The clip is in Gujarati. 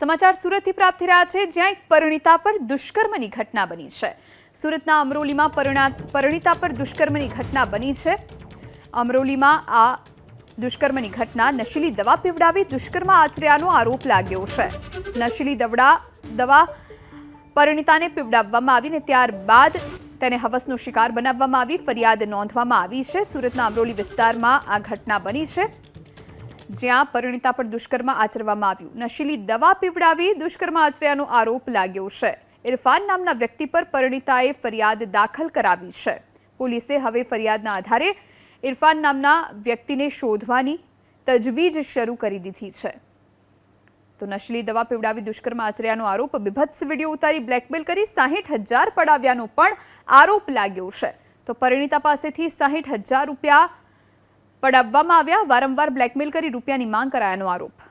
સમાચાર સુરતથી પ્રાપ્ત થઈ રહ્યા છે, જ્યાં એક પરિણીતા પર દુષ્કર્મની ઘટના બની છે. સુરતના અમરોલીમાં પરિણા- પરિણીતા પર દુષ્કર્મની ઘટના બની છે. અમરોલીમાં આ દુષ્કર્મની ઘટના નશીલી દવા પીવડાવી દુષ્કર્મ આચર્યાનો આરોપ લાગ્યો છે. નશીલી દવડા, દવા પરિણીતાને પીવડાવવામાં આવી ને ત્યારબાદ તેને હવસનો શિકાર બનાવવામાં આવી, ફરિયાદ નોંધવામાં આવી છે. સુરતના અમરોલી વિસ્તારમાં આ ઘટના બની છે. જ્યાં પરિણીતા પર દુષ્કર્મ આચરવામાં આવ્યું. નશીલી દવા પીવડાવી દુષ્કર્મ આચર્યાનો આરોપ લાગ્યો છે. ઇરફાન નામના વ્યક્તિ પર પરિણીતાએ ફરિયાદ દાખલ કરાવી છે. પોલીસે હવે ફરિયાદના આધારે ઇરફાન નામના વ્યક્તિને શોધવાની તજવીજ શરૂ કરી દીધી છે. તો નશીલી દવા પીવડાવી દુષ્કર્મ આચર્યાનો આરોપ બિભત્સ વીડિયો ઉતારી બ્લેકમેલ કરી સાહીઠ હજાર પડાવ્યાનો પણ આરોપ લાગ્યો છે. તો પરિણીતા પાસેથી સાહીઠ હજાર રૂપિયા પડાવવામાં આવ્યા વારંવાર બ્લેકમેલ કરી રૂપિયાની માંગ કરાયાનો આરોપ.